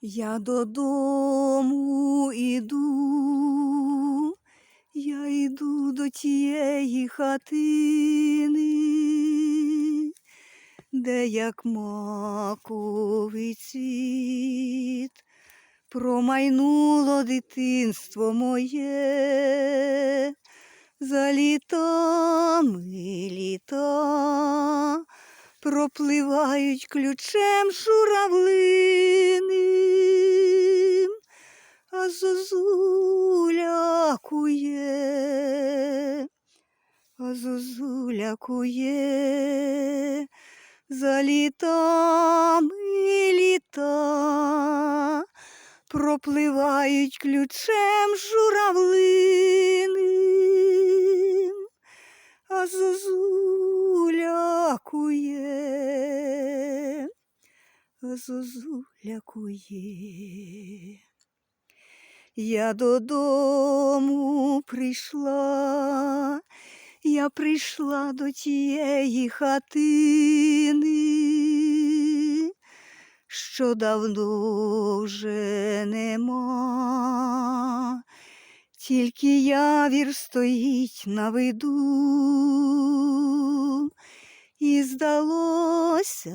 Я додому іду, я йду до тієї хатини, де як маковий цвіт, промайнуло дитинство моє, за літами літа пропливають ключем журавлиним, а зозуля кує, за літами літа. Пропливають ключем журавлиним, а зозуля кує, а зозуля кує. Я додому прийшла, я прийшла до тієї хатини, що давно вже нема, тільки явір стоїть на виду, і здалося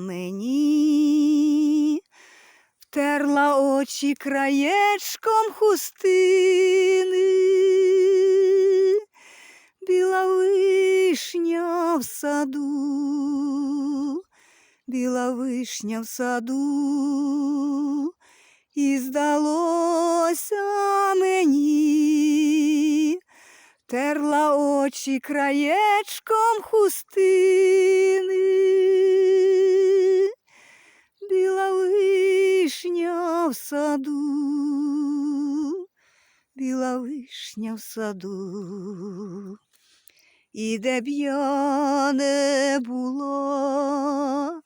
мені, втерла очі краєчком хустини, біла вишня в саду, біла вишня в саду, і здалося мені, терла очі краєчком хустини, біла вишня в саду, біла вишня в саду. І де б я не була,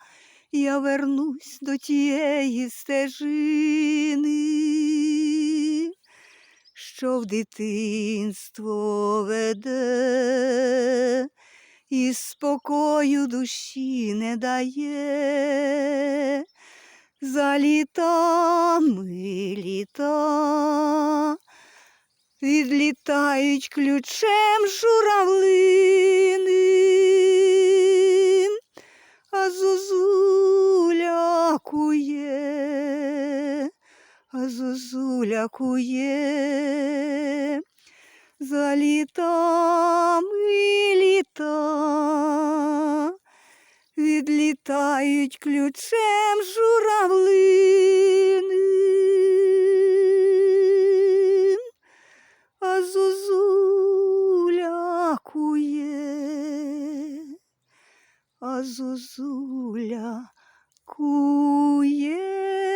я вернусь до тієї стежини, що в дитинство веде, і спокою душі не дає, за літами літа. Відлітають ключем журавлини, а зозуля кує, а зозуля за літами літа, відлітають ключем журавлини, а зозуля кує.